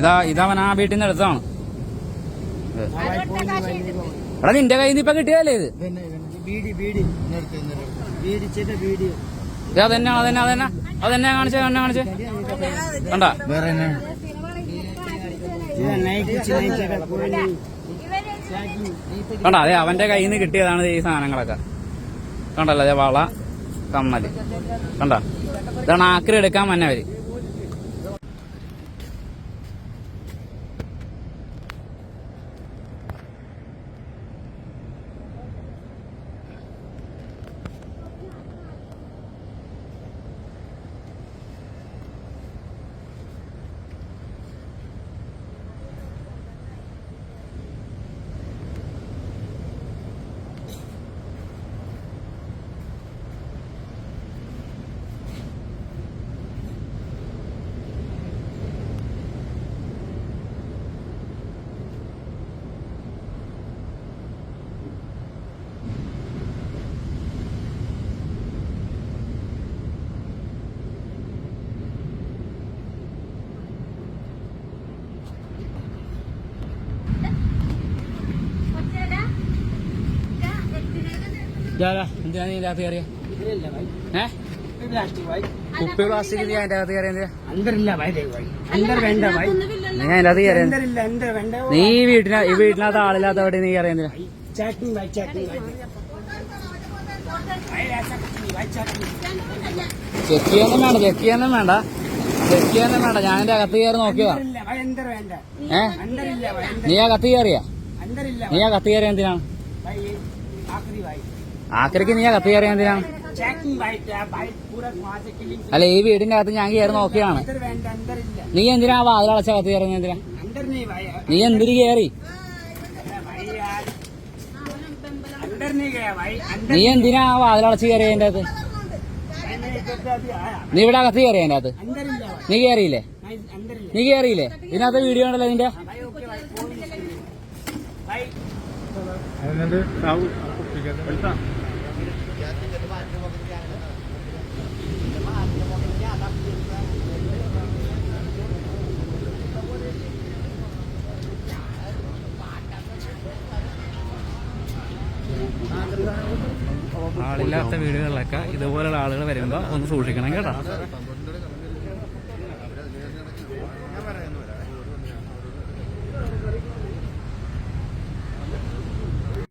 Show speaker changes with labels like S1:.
S1: ഇതാ ഇതവൻ ആ വീട്ടിൽ നിന്ന് എടുത്തതാണ് എടാ നിന്റെ കയ്യിൽ നിന്ന് ഇപ്പൊ കിട്ടിയതല്ലേ ഇത്? അതന്നെ അതന്നെ അതന്നെ. അതന്നെ കാണിച്ചേ എന്നെ കാണിച്ചേ. കണ്ട?
S2: വേറെ
S1: കണ്ട അതെ അവന്റെ കയ്യിൽ നിന്ന് കിട്ടിയതാണ് ഈ സാധനങ്ങളൊക്കെ. കണ്ടല്ലോ അതെ വള കമ്മൽ. കണ്ട? ഇതാണ് ആക്രി എടുക്കാൻ മന്നവര് നീ പ്ലാസ്റ്റിക് വീട്ടിന ഈ വീട്ടിനകത്ത് ആളില്ലാത്തവിടെ നീ കയറിയ ചെക്ക് ചെയ്യാനും വേണ്ട ചെക്ക് ചെയ്യാനും വേണ്ട ചെക്ക് ചെയ്യാനും വേണ്ട. ഞാൻ എന്റെ അകത്ത് കയറി നോക്കിയതാ. ഏ? നീ അകത്ത് കയറിയാ? നീ അകത്ത് കയറിയ എന്തിനാണ് ആക്രയ്ക്ക് നീ കത്തി കയറിയാ
S2: എന്തിനാ?
S1: അല്ല ഈ വീടിന്റെ അകത്ത് ഞാൻ കയറി
S2: നോക്കിയാണ്.
S1: നീ എന്തിനാ വാതിലടച്ച കത്തി കയറുന്ന എന്തിനാ? നീ എന്തിരി കയറി? നീ എന്തിനാ വാതിലടച്ച് കയറിയ എന്റെ അകത്ത്? നീ ഇവിടെ അകത്ത് കയറിയ എന്റെ അകത്ത്? നീ കയറിയില്ലേ? നീ കയറിയില്ലേ? ഇതിനകത്ത് വീഡിയോ ഉണ്ടല്ലോ നിന്റെ?
S2: അതിനകത്ത്
S1: ആളില്ലാത്ത വീടുകളിലൊക്കെ ഇതുപോലുള്ള ആളുകൾ വരുമ്പോൾ ഒന്ന് സൂക്ഷിക്കണം കേട്ടോ.